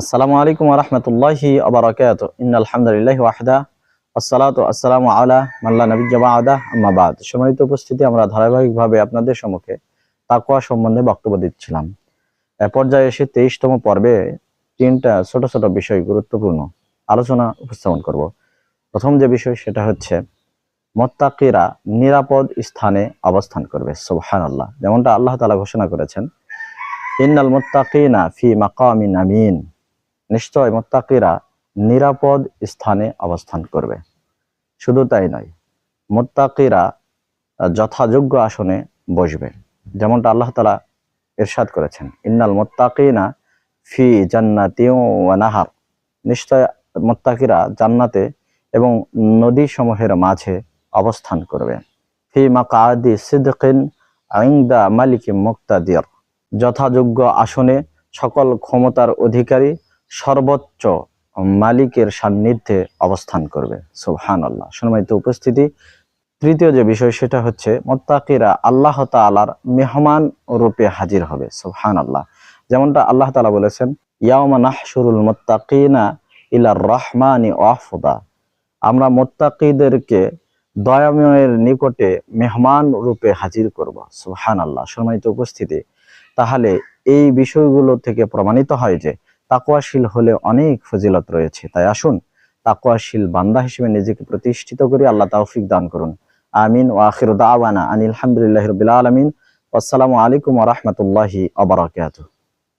আসসালামু আলাইকুম রহমতুল্লাহি আবরাকাত ইন্নাল হামদুলিল্লাহি ওয়াহদা। আসসালাতু আসসালামু আলা মাল্লা নবিয়্যা বা'দা। আম্মা বাদ। সম্মানিত উপস্থিতি, আমরা ধারাবাহিকভাবে আপনাদের সম্মুখে তাকওয়া সম্বন্ধে বক্তব্য দিচ্ছিলাম। এ পর্যায়ে এসে তেইশতম পর্বে তিনটা ছোট ছোট বিষয় গুরুত্বপূর্ণ আলোচনা উপস্থাপন করব। প্রথম যে বিষয়, সেটা হচ্ছে মোত্তাকিরা নিরাপদ স্থানে অবস্থান করবে। সোহান আল্লাহ যেমনটা আল্লাহ তালা ঘোষণা করেছেন, ইন্নাল মুত্তাকিনা ফি মাকামিন আমিন। নিশ্চয় মোত্তাকিরা নিরাপদ স্থানে অবস্থান করবে। শুধু তাই নয়, মোত্তাকিরা যথাযোগ্য আসনে বসবে, যেমনটা আল্লাহ তালা ইরশাদ করেছেন। ইন্নাল মোত্তাকিনা ফি জান্নাতি ওয়া নাহার। নিশ্চয় মোত্তাকিরা জান্নাতে এবং নদী সমূহের মাঝে অবস্থান করবে। ফি মাকাদি সিদ্কিন আইন্দা মালিকি মুক্তাদির। যথাযোগ্য আসনে সকল ক্ষমতার অধিকারী সর্বোচ্চ মালিকের সান্নিধ্যে অবস্থান করবে। সুবহান আল্লাহ সম্মানিত উপস্থিতি, তৃতীয় যে বিষয় সেটা হচ্ছে, মোত্তাকিরা আল্লাহ তাআলার মেহমান রূপে হাজির হবে। সুবহান আল্লাহ যেমনটা আল্লাহ তালা বলেছেন, ইয়াউমা নাহশুরুল মুত্তাকিনা ইলার রহমানি ওয়াফদা আমরা মোত্তাকিদেরকে দয়াময়ের নিকটে মেহমান রূপে হাজির করব। সুবহান আল্লাহ সম্মানিত উপস্থিতি, তাহলে এই বিষয়গুলো থেকে প্রমাণিত হয় যে তাকওয়াশীল হলে অনেক ফজিলত রয়েছে। তাই আসুন তাকোয়াশীল বান্দা হিসেবে নিজেকে প্রতিষ্ঠিত করে। আল্লাহ তৌফিক দান করুন। আমিন। ও আখির দাওয়ানা আনিল হামদুলিল্লাহি রবিল আলমিন। আসসালামু আলাইকুম ওয়া রাহমাতুল্লাহি ওয়া বারাকাতুহু।